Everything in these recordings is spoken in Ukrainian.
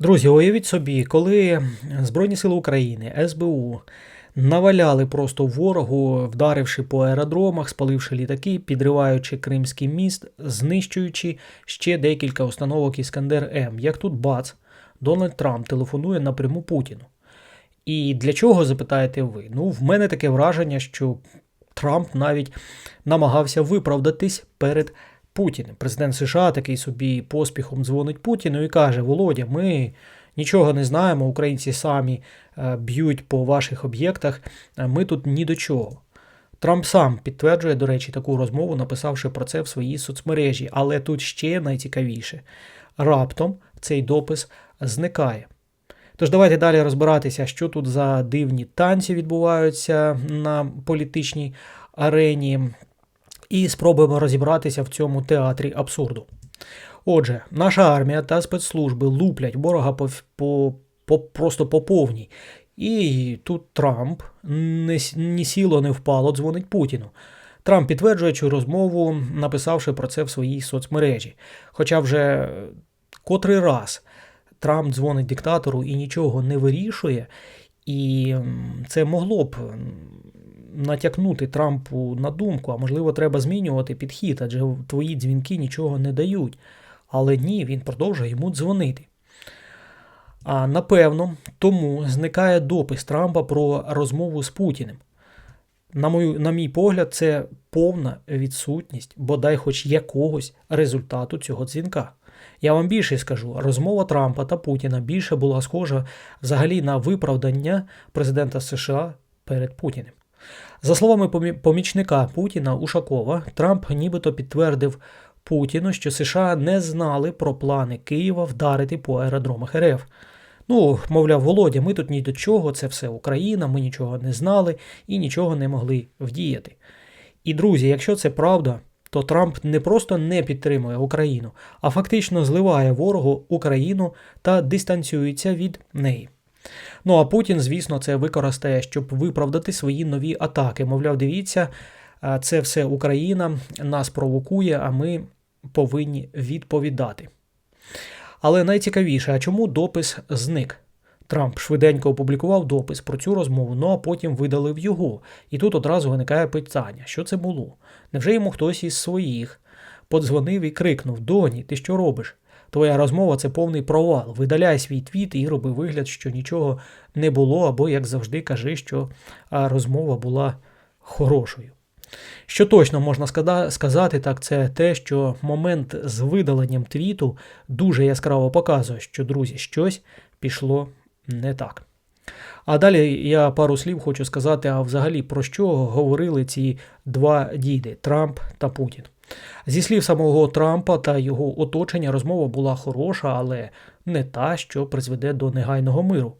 Друзі, уявіть собі, коли Збройні Сили України, СБУ наваляли просто ворогу, вдаривши по аеродромах, спаливши літаки, підриваючи Кримський міст, знищуючи ще декілька установок Іскандер М. Як тут бац, Дональд Трамп телефонує напряму Путіну. І для чого запитаєте ви? Ну, в мене таке враження, що Трамп навіть намагався виправдатись перед Путіним. Президент США такий собі поспіхом дзвонить Путіну і каже: Володя, ми нічого не знаємо, українці самі е, б'ють по ваших об'єктах, ми тут ні до чого. Трамп сам підтверджує, до речі, таку розмову, написавши про це в своїй соцмережі. Але тут ще найцікавіше: раптом цей допис зникає. Тож давайте далі розбиратися, що тут за дивні танці відбуваються на політичній арені, і спробуємо розібратися в цьому театрі абсурду. Отже, наша армія та спецслужби луплять ворога по, по, по просто по повній. І тут Трамп не, ні сіло, не впало, дзвонить Путіну. Трамп підтверджує цю розмову, написавши про це в своїй соцмережі. Хоча вже котрий раз Трамп дзвонить диктатору і нічого не вирішує, і це могло б натякнути Трампу на думку, а можливо, треба змінювати підхід, адже твої дзвінки нічого не дають. Але ні, він продовжує йому дзвонити. А напевно, тому зникає допис Трампа про розмову з Путіним. На, мою, на мій погляд, це повна відсутність, бодай хоч якогось результату цього дзвінка. Я вам більше скажу, розмова Трампа та Путіна більше була схожа взагалі на виправдання президента США перед Путіним. За словами помічника Путіна Ушакова, Трамп нібито підтвердив Путіну, що США не знали про плани Києва вдарити по аеродромах РФ. Ну, мовляв, Володя, ми тут ні до чого, це все Україна, ми нічого не знали і нічого не могли вдіяти. І друзі, якщо це правда, то Трамп не просто не підтримує Україну, а фактично зливає ворогу Україну та дистанціюється від неї. Ну а Путін, звісно, це використає, щоб виправдати свої нові атаки. Мовляв, дивіться, це все Україна нас провокує, а ми повинні відповідати. Але найцікавіше, а чому допис зник? Трамп швиденько опублікував допис про цю розмову, ну а потім видалив його. І тут одразу виникає питання: що це було? Невже йому хтось із своїх подзвонив і крикнув: Доні, ти що робиш? Твоя розмова це повний провал. Видаляй свій твіт і роби вигляд, що нічого не було, або, як завжди, кажи, що розмова була хорошою. Що точно можна сказати, так це те, що момент з видаленням твіту дуже яскраво показує, що, друзі, щось пішло не так. А далі я пару слів хочу сказати, а взагалі про що говорили ці два діди Трамп та Путін. Зі слів самого Трампа та його оточення, розмова була хороша, але не та, що призведе до негайного миру.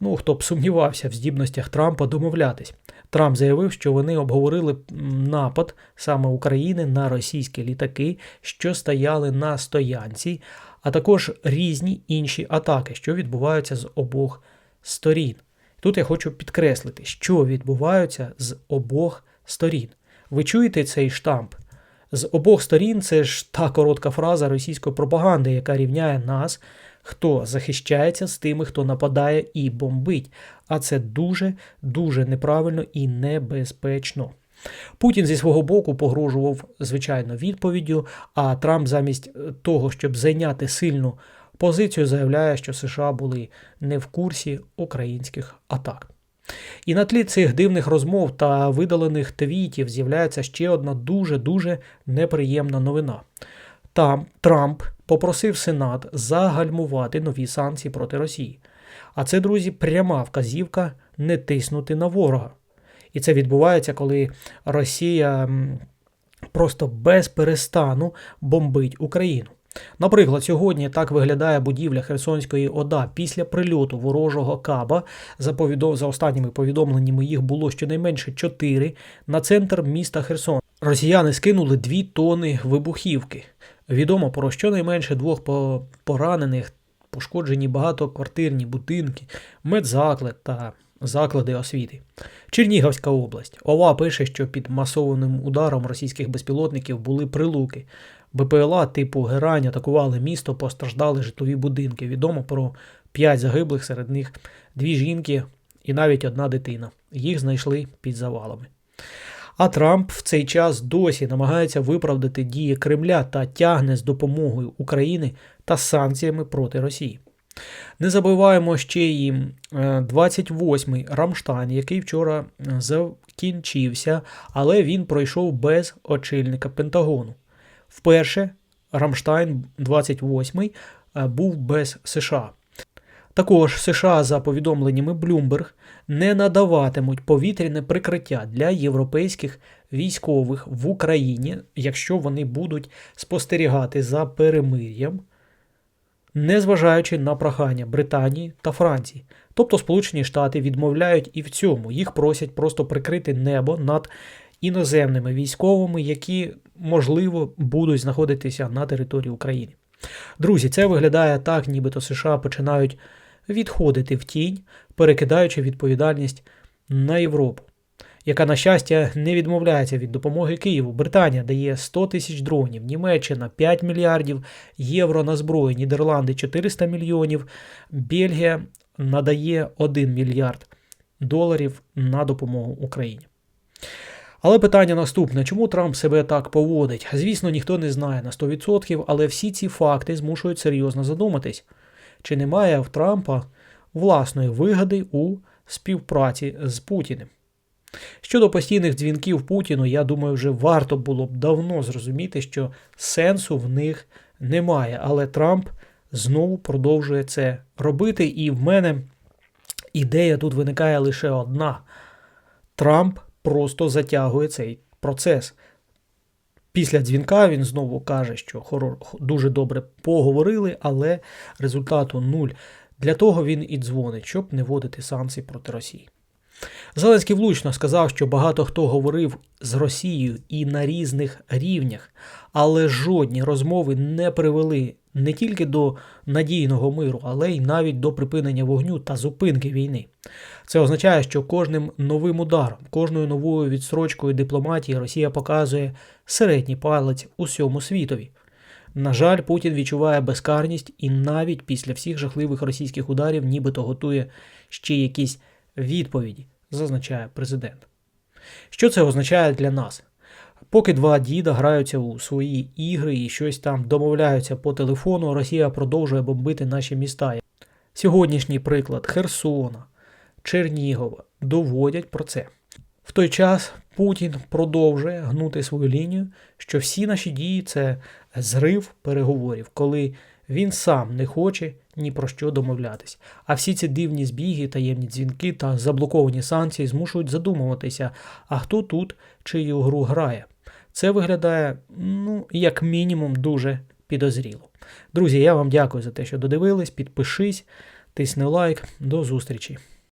Ну, хто б сумнівався в здібностях Трампа домовлятись. Трамп заявив, що вони обговорили напад саме України на російські літаки, що стояли на стоянці, а також різні інші атаки, що відбуваються з обох сторін. Тут я хочу підкреслити, що відбуваються з обох сторін. Ви чуєте цей штамп? З обох сторін це ж та коротка фраза російської пропаганди, яка рівняє нас, хто захищається з тими, хто нападає і бомбить. А це дуже дуже неправильно і небезпечно. Путін зі свого боку погрожував звичайно відповіддю, а Трамп замість е, того, щоб зайняти сильну позицію, заявляє, що США були не в курсі українських атак. І на тлі цих дивних розмов та видалених твітів з'являється ще одна дуже-дуже неприємна новина. Там Трамп попросив Сенат загальмувати нові санкції проти Росії. А це, друзі, пряма вказівка не тиснути на ворога. І це відбувається, коли Росія просто без перестану бомбить Україну. Наприклад, сьогодні так виглядає будівля Херсонської ОДА після прильоту ворожого каба. За, повідом... за останніми повідомленнями їх було щонайменше 4 на центр міста Херсон. Росіяни скинули 2 тони вибухівки. Відомо про щонайменше двох поранених, пошкоджені багатоквартирні будинки, медзаклад та заклади освіти. Чернігівська область. ОВА пише, що під масованим ударом російських безпілотників були прилуки. БПЛА типу Герань атакували місто, постраждали житлові будинки. Відомо про 5 загиблих, серед них дві жінки і навіть одна дитина. Їх знайшли під завалами. А Трамп в цей час досі намагається виправдати дії Кремля та тягне з допомогою України та санкціями проти Росії. Не забуваємо ще е, 28-й Рамштайн, який вчора е, закінчився, але він пройшов без очільника Пентагону. Вперше Рамштайн 28 е, був без США. Також США, за повідомленнями Bloomberg, не надаватимуть повітряне прикриття для європейських військових в Україні, якщо вони будуть спостерігати за перемир'ям, незважаючи на прохання Британії та Франції. Тобто Сполучені Штати відмовляють і в цьому. Їх просять просто прикрити небо над іноземними військовими, які, можливо, будуть знаходитися на території України. Друзі, це виглядає так, нібито США починають відходити в тінь, перекидаючи відповідальність на Європу, яка, на щастя, не відмовляється від допомоги Києву. Британія дає 100 тисяч дронів, Німеччина 5 мільярдів євро на зброю, Нідерланди 400 мільйонів, Бельгія надає 1 мільярд доларів на допомогу Україні. Але питання наступне: чому Трамп себе так поводить? Звісно, ніхто не знає на 100%, але всі ці факти змушують серйозно задуматись, чи немає в Трампа власної вигоди у співпраці з Путіним. Щодо постійних дзвінків Путіну, я думаю, вже варто було б давно зрозуміти, що сенсу в них немає. Але Трамп знову продовжує це робити, і в мене ідея тут виникає лише одна: Трамп просто затягує цей процес. Після дзвінка він знову каже, що хоро- дуже добре поговорили, але результату нуль. Для того він і дзвонить, щоб не вводити санкції проти Росії. Зеленський влучно сказав, що багато хто говорив з Росією і на різних рівнях, але жодні розмови не привели не тільки до надійного миру, але й навіть до припинення вогню та зупинки війни. Це означає, що кожним новим ударом, кожною новою відстрочкою дипломатії Росія показує середній палець усьому світові. На жаль, Путін відчуває безкарність і навіть після всіх жахливих російських ударів нібито готує ще якісь відповіді, зазначає президент. Що це означає для нас? Поки два діда граються у свої ігри і щось там домовляються по телефону, Росія продовжує бомбити наші міста. Сьогоднішній приклад Херсона, Чернігова доводять про це. В той час Путін продовжує гнути свою лінію, що всі наші дії це зрив переговорів, коли він сам не хоче ні про що домовлятись. А всі ці дивні збіги, таємні дзвінки та заблоковані санкції змушують задумуватися, а хто тут чию гру грає. Це виглядає, ну, як мінімум, дуже підозріло. Друзі, я вам дякую за те, що додивились. Підпишись, тисни лайк. До зустрічі.